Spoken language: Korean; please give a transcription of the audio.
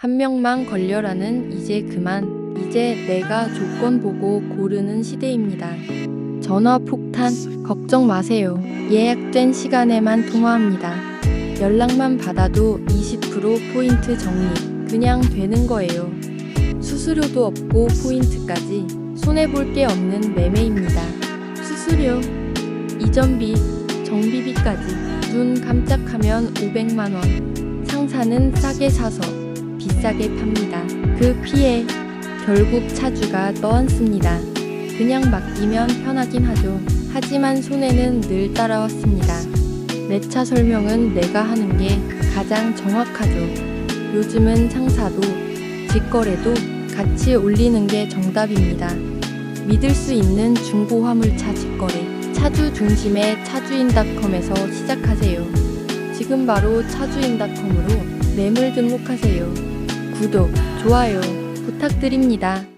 한 명만 걸려라는 이제 그만. 이제 내가 조건 보고 고르는 시대입니다. 전화 폭탄 걱정 마세요. 예약된 시간에만 통화합니다. 연락만 받아도 20% 포인트 적립. 그냥 되는 거예요. 수수료도 없고 포인트까지 손해볼 게 없는 매매입니다. 수수료, 이전비, 정비비까지 눈 깜짝하면 500만 원. 상사는 싸게 사서 비싸게 팝니다. 그 피해 결국 차주가 떠안습니다. 그냥 맡기면 편하긴 하죠. 하지만 손해는 늘 따라왔습니다. 내 차 설명은 내가 하는 게 가장 정확하죠. 요즘은 상사도 직거래도 같이 올리는 게 정답입니다. 믿을 수 있는 중고 화물차 직거래. 차주 중심의 차주인닷컴에서 시작하세요. 지금 바로 차주인닷컴으로 매물 등록하세요. 구독, 좋아요 부탁드립니다.